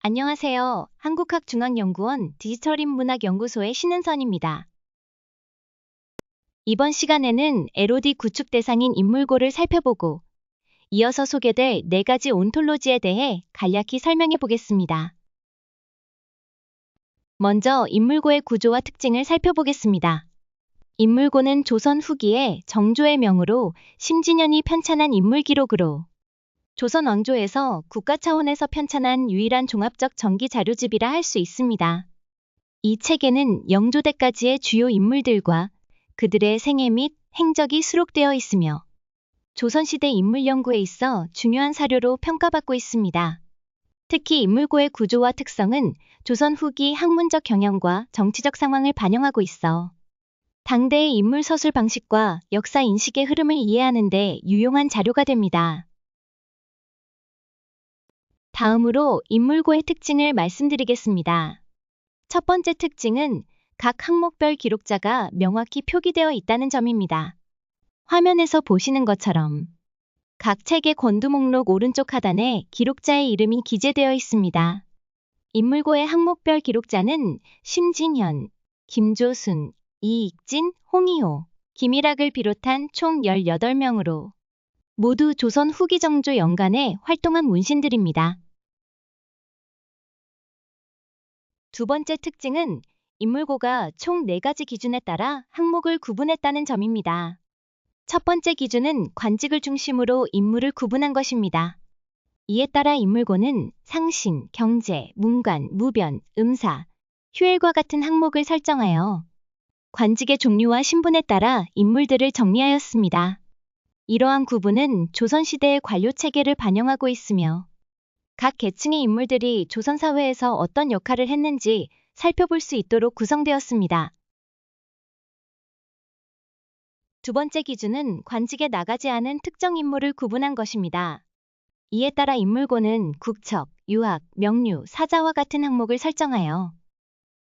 안녕하세요. 한국학중앙연구원 디지털인문학연구소의 신은선입니다. 이번 시간에는 LOD 구축 대상인 인물고를 살펴보고 이어서 소개될 네 가지 온톨로지에 대해 간략히 설명해 보겠습니다. 먼저 인물고의 구조와 특징을 살펴보겠습니다. 인물고는 조선 후기에 정조의 명으로 심진현이 편찬한 인물 기록으로 조선 왕조에서 국가 차원에서 편찬한 유일한 종합적 정기 자료집이라 할 수 있습니다. 이 책에는 영조 때까지의 주요 인물들과 그들의 생애 및 행적이 수록되어 있으며 조선시대 인물 연구에 있어 중요한 사료로 평가받고 있습니다. 특히 인물고의 구조와 특성은 조선 후기 학문적 경향과 정치적 상황을 반영하고 있어 당대의 인물 서술 방식과 역사 인식의 흐름을 이해하는 데 유용한 자료가 됩니다. 다음으로 인물고의 특징을 말씀드리겠습니다. 첫 번째 특징은 각 항목별 기록자가 명확히 표기되어 있다는 점입니다. 화면에서 보시는 것처럼 각 책의 권두 목록 오른쪽 하단에 기록자의 이름이 기재되어 있습니다. 인물고의 항목별 기록자는 심진현, 김조순, 이익진, 홍이호, 김일학을 비롯한 총 18명으로 모두 조선 후기 정조 연간에 활동한 문신들입니다. 두 번째 특징은 인물고가 총 4가지 기준에 따라 항목을 구분했다는 점입니다. 첫 번째 기준은 관직을 중심으로 인물을 구분한 것입니다. 이에 따라 인물고는 상신, 경제, 문관, 무변, 음사, 휴일과 같은 항목을 설정하여 관직의 종류와 신분에 따라 인물들을 정리하였습니다. 이러한 구분은 조선시대의 관료 체계를 반영하고 있으며 각 계층의 인물들이 조선 사회에서 어떤 역할을 했는지 살펴볼 수 있도록 구성되었습니다. 두 번째 기준은 관직에 나가지 않은 특정 인물을 구분한 것입니다. 이에 따라 인물고는 국척, 유학, 명류, 사자와 같은 항목을 설정하여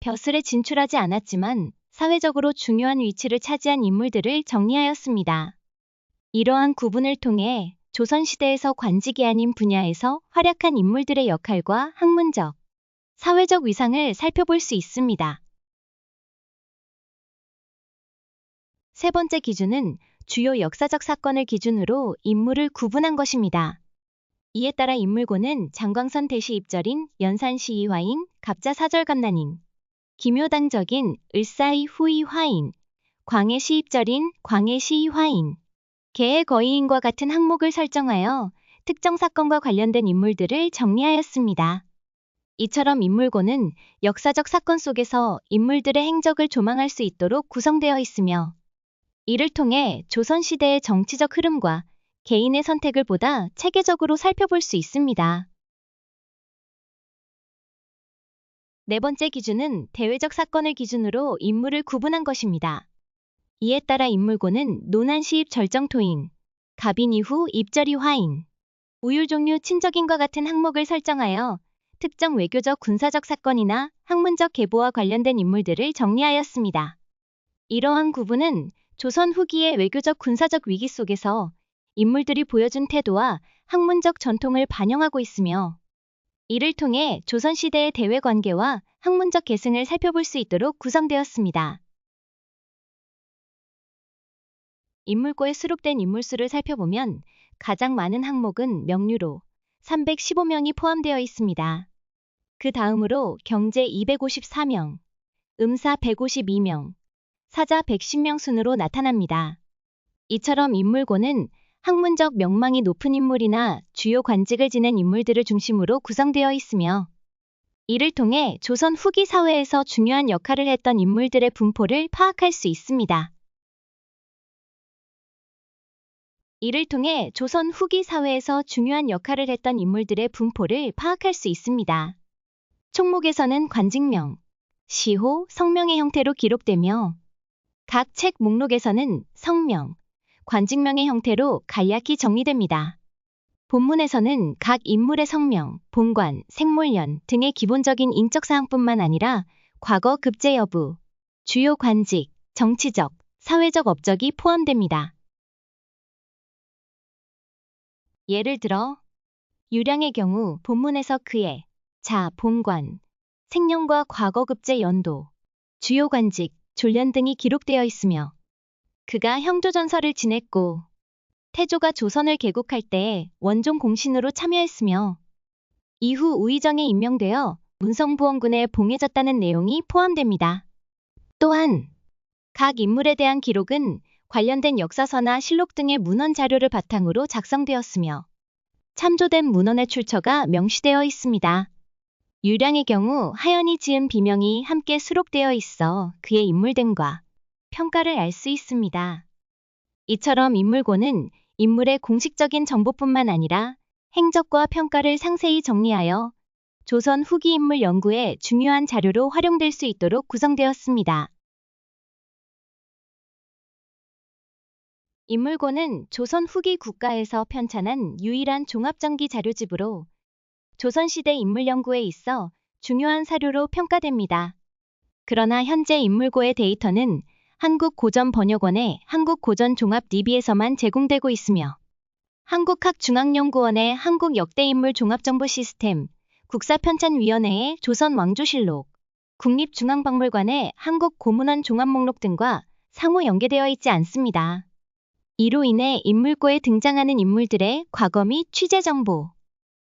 벼슬에 진출하지 않았지만 사회적으로 중요한 위치를 차지한 인물들을 정리하였습니다. 이러한 구분을 통해 조선시대에서 관직이 아닌 분야에서 활약한 인물들의 역할과 학문적, 사회적 위상을 살펴볼 수 있습니다. 세 번째 기준은 주요 역사적 사건을 기준으로 인물을 구분한 것입니다. 이에 따라 인물고는 장광선 대시 입절인 연산시 이화인, 갑자 사절감난인, 기묘당적인 을사이 후이 화인, 광해시 입절인 광해시 화인, 개의 거의인과 같은 항목을 설정하여 특정 사건과 관련된 인물들을 정리하였습니다. 이처럼 인물고는 역사적 사건 속에서 인물들의 행적을 조망할 수 있도록 구성되어 있으며 이를 통해 조선시대의 정치적 흐름과 개인의 선택을 보다 체계적으로 살펴볼 수 있습니다. 네 번째 기준은 대외적 사건을 기준으로 인물을 구분한 것입니다. 이에 따라 인물고는 논한시입 절정토인, 갑인 이후 입절이 화인, 우율 종류 친적인과 같은 항목을 설정하여 특정 외교적 군사적 사건이나 학문적 계보와 관련된 인물들을 정리하였습니다. 이러한 구분은 조선 후기의 외교적 군사적 위기 속에서 인물들이 보여준 태도와 학문적 전통을 반영하고 있으며 이를 통해 조선시대의 대외 관계와 학문적 계승을 살펴볼 수 있도록 구성되었습니다. 인물고에 수록된 인물수를 살펴보면 가장 많은 항목은 명류로 315명이 포함되어 있습니다. 그 다음으로 경제 254명, 음사 152명, 사자 110명 순으로 나타납니다. 이처럼 인물고는 학문적 명망이 높은 인물이나 주요 관직을 지낸 인물들을 중심으로 구성되어 있으며 이를 통해 조선 후기 사회에서 중요한 역할을 했던 인물들의 분포를 파악할 수 있습니다. 이를 통해 조선 후기 사회에서 중요한 역할을 했던 인물들의 분포를 파악할 수 있습니다. 총목에서는 관직명, 시호, 성명의 형태로 기록되며 각 책 목록에서는 성명, 관직명의 형태로 간략히 정리됩니다. 본문에서는 각 인물의 성명, 본관, 생물년 등의 기본적인 인적사항뿐만 아니라 과거 급제 여부, 주요 관직, 정치적, 사회적 업적이 포함됩니다. 예를 들어 유량의 경우 본문에서 그의 자, 본관, 생년과 과거급제 연도, 주요 관직, 졸련 등이 기록되어 있으며 그가 형조전설을 지냈고 태조가 조선을 개국할 때 원종 공신으로 참여했으며 이후 우의정에 임명되어 문성부원군에 봉해졌다는 내용이 포함됩니다. 또한 각 인물에 대한 기록은 관련된 역사서나 실록 등의 문헌 자료를 바탕으로 작성되었으며 참조된 문헌의 출처가 명시되어 있습니다. 유량의 경우 하연이 지은 비명이 함께 수록되어 있어 그의 인물 등과 평가를 알 수 있습니다. 이처럼 인물고는 인물의 공식적인 정보뿐만 아니라 행적과 평가를 상세히 정리하여 조선 후기 인물 연구에 중요한 자료로 활용될 수 있도록 구성되었습니다. 인물고는 조선 후기 국가에서 편찬한 유일한 종합정기 자료집으로 조선시대 인물 연구에 있어 중요한 사료로 평가됩니다. 그러나 현재 인물고의 데이터는 한국고전번역원의 한국고전종합 DB에서만 제공되고 있으며 한국학중앙연구원의 한국역대인물 종합정보 시스템, 국사편찬위원회의 조선왕조실록, 국립중앙박물관의 한국고문원 종합목록 등과 상호 연계되어 있지 않습니다. 이로 인해 인물고에 등장하는 인물들의 과거 및 취재 정보,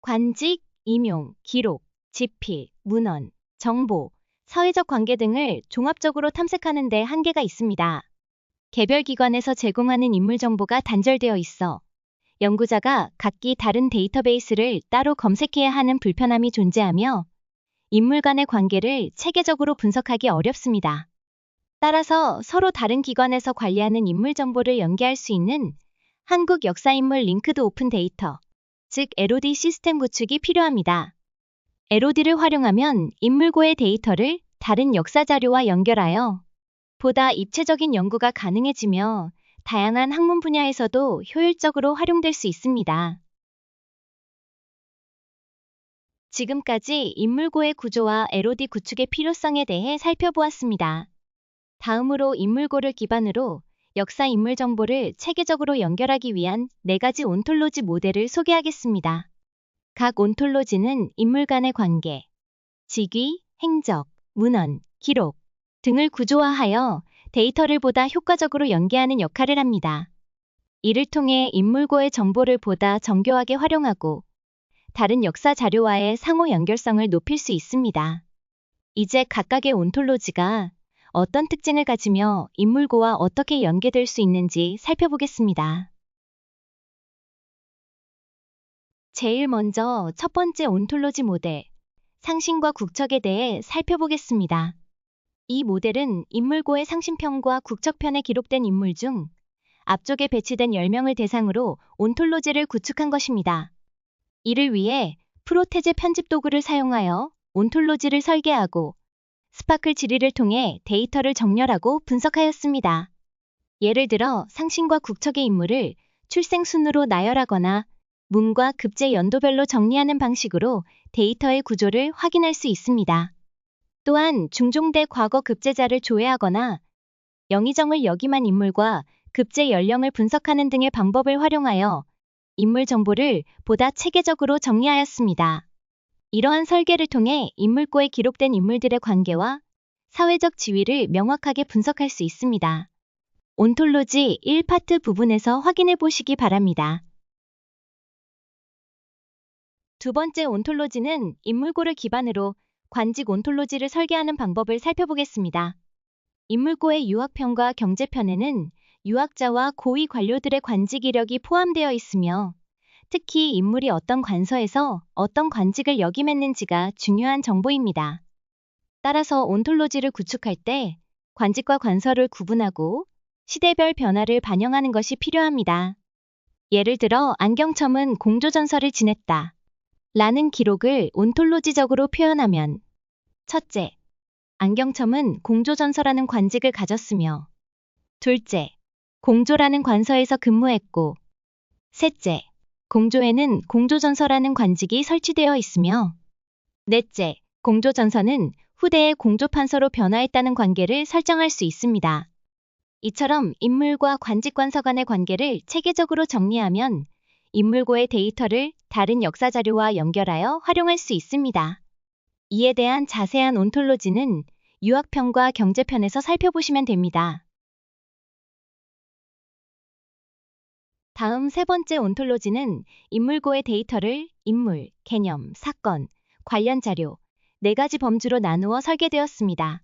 관직, 임용, 기록, 지필, 문헌, 정보, 사회적 관계 등을 종합적으로 탐색하는 데 한계가 있습니다. 개별 기관에서 제공하는 인물 정보가 단절되어 있어 연구자가 각기 다른 데이터베이스를 따로 검색해야 하는 불편함이 존재하며 인물 간의 관계를 체계적으로 분석하기 어렵습니다. 따라서 서로 다른 기관에서 관리하는 인물 정보를 연계할 수 있는 한국 역사인물 링크드 오픈 데이터, 즉 LOD 시스템 구축이 필요합니다. LOD를 활용하면 인물고의 데이터를 다른 역사 자료와 연결하여 보다 입체적인 연구가 가능해지며 다양한 학문 분야에서도 효율적으로 활용될 수 있습니다. 지금까지 인물고의 구조와 LOD 구축의 필요성에 대해 살펴보았습니다. 다음으로 인물고를 기반으로 역사 인물 정보를 체계적으로 연결하기 위한 네 가지 온톨로지 모델을 소개하겠습니다. 각 온톨로지는 인물 간의 관계, 직위, 행적, 문헌, 기록 등을 구조화하여 데이터를 보다 효과적으로 연계하는 역할을 합니다. 이를 통해 인물고의 정보를 보다 정교하게 활용하고 다른 역사 자료와의 상호 연결성을 높일 수 있습니다. 이제 각각의 온톨로지가 어떤 특징을 가지며 인물고와 어떻게 연계될 수 있는지 살펴보겠습니다. 제일 먼저 첫 번째 온톨로지 모델, 상신과 국척에 대해 살펴보겠습니다. 이 모델은 인물고의 상신편과 국척편에 기록된 인물 중 앞쪽에 배치된 10명을 대상으로 온톨로지를 구축한 것입니다. 이를 위해 프로테제 편집 도구를 사용하여 온톨로지를 설계하고 스파클 질의를 통해 데이터를 정렬하고 분석하였습니다. 예를 들어 상신과 국척의 인물을 출생 순으로 나열하거나 문과 급제 연도별로 정리하는 방식으로 데이터의 구조를 확인할 수 있습니다. 또한 중종대 과거 급제자를 조회하거나 영의정을 역임한 인물과 급제 연령을 분석하는 등의 방법을 활용하여 인물 정보를 보다 체계적으로 정리하였습니다. 이러한 설계를 통해 인물고에 기록된 인물들의 관계와 사회적 지위를 명확하게 분석할 수 있습니다. 온톨로지 1파트 부분에서 확인해 보시기 바랍니다. 두 번째 온톨로지는 인물고를 기반으로 관직 온톨로지를 설계하는 방법을 살펴보겠습니다. 인물고의 유학편과 경제편에는 유학자와 고위 관료들의 관직 이력이 포함되어 있으며 특히 인물이 어떤 관서에서 어떤 관직을 역임했는지가 중요한 정보입니다. 따라서 온톨로지를 구축할 때 관직과 관서를 구분하고 시대별 변화를 반영하는 것이 필요합니다. 예를 들어 안경첨은 공조전설을 지냈다. 라는 기록을 온톨로지적으로 표현하면 첫째, 안경첨은 공조전서라는 관직을 가졌으며 둘째, 공조라는 관서에서 근무했고 셋째, 공조에는 공조전서라는 관직이 설치되어 있으며 넷째, 공조전서는 후대의 공조판서로 변화했다는 관계를 설정할 수 있습니다. 이처럼 인물과 관직관서 간의 관계를 체계적으로 정리하면 인물고의 데이터를 다른 역사 자료와 연결하여 활용할 수 있습니다. 이에 대한 자세한 온톨로지는 유학편과 경제편에서 살펴보시면 됩니다. 다음 세 번째 온톨로지는 인물고의 데이터를 인물, 개념, 사건, 관련 자료, 네 가지 범주로 나누어 설계되었습니다.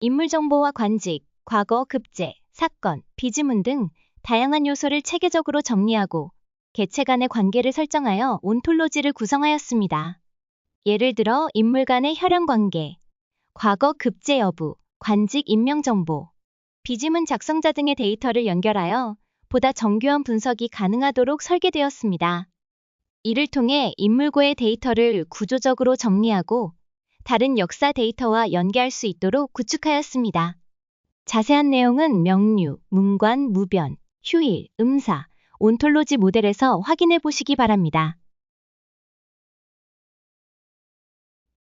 인물 정보와 관직, 과거, 급제, 사건, 비지문 등 다양한 요소를 체계적으로 정리하고 개체 간의 관계를 설정하여 온톨로지를 구성하였습니다. 예를 들어 인물 간의 혈연 관계, 과거 급제 여부, 관직 임명 정보, 비지문 작성자 등의 데이터를 연결하여 보다 정교한 분석이 가능하도록 설계되었습니다. 이를 통해 인물고의 데이터를 구조적으로 정리하고 다른 역사 데이터와 연계할 수 있도록 구축하였습니다. 자세한 내용은 명류, 문관, 무변, 휴일, 음사, 온톨로지 모델에서 확인해 보시기 바랍니다.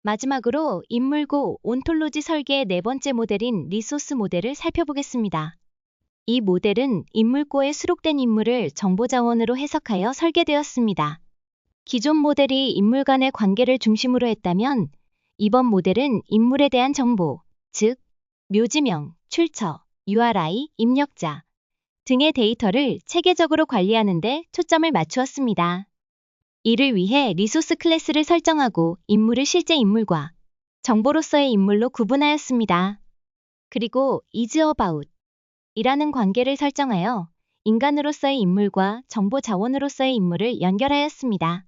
마지막으로 인물고 온톨로지 설계의 네 번째 모델인 리소스 모델을 살펴보겠습니다. 이 모델은 인물고에 수록된 인물을 정보자원으로 해석하여 설계되었습니다. 기존 모델이 인물 간의 관계를 중심으로 했다면 이번 모델은 인물에 대한 정보, 즉 묘지명, 출처, URI, 입력자 등의 데이터를 체계적으로 관리하는 데 초점을 맞추었습니다. 이를 위해 리소스 클래스를 설정하고 인물을 실제 인물과 정보로서의 인물로 구분하였습니다. 그리고 is about 이라는 관계를 설정하여 인간으로서의 인물과 정보 자원으로서의 인물을 연결하였습니다.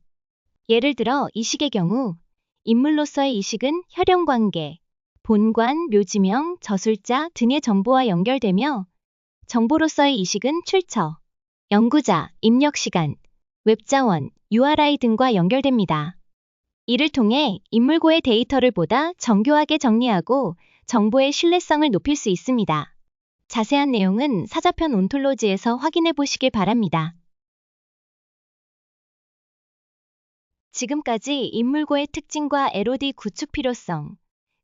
예를 들어 이식의 경우 인물로서의 이식은 혈연 관계, 본관, 묘지명, 저술자 등의 정보와 연결되며 정보로서의 이식은 출처, 연구자, 입력 시간, 웹자원, URI 등과 연결됩니다. 이를 통해 인물고의 데이터를 보다 정교하게 정리하고 정보의 신뢰성을 높일 수 있습니다. 자세한 내용은 사자편 온톨로지에서 확인해 보시길 바랍니다. 지금까지 인물고의 특징과 LOD 구축 필요성,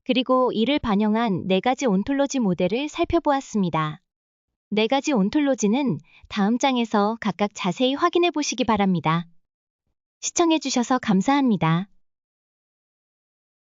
그리고 이를 반영한 네 가지 온톨로지 모델을 살펴보았습니다. 네 가지 온톨로지는 다음 장에서 각각 자세히 확인해 보시기 바랍니다. 시청해주셔서 감사합니다.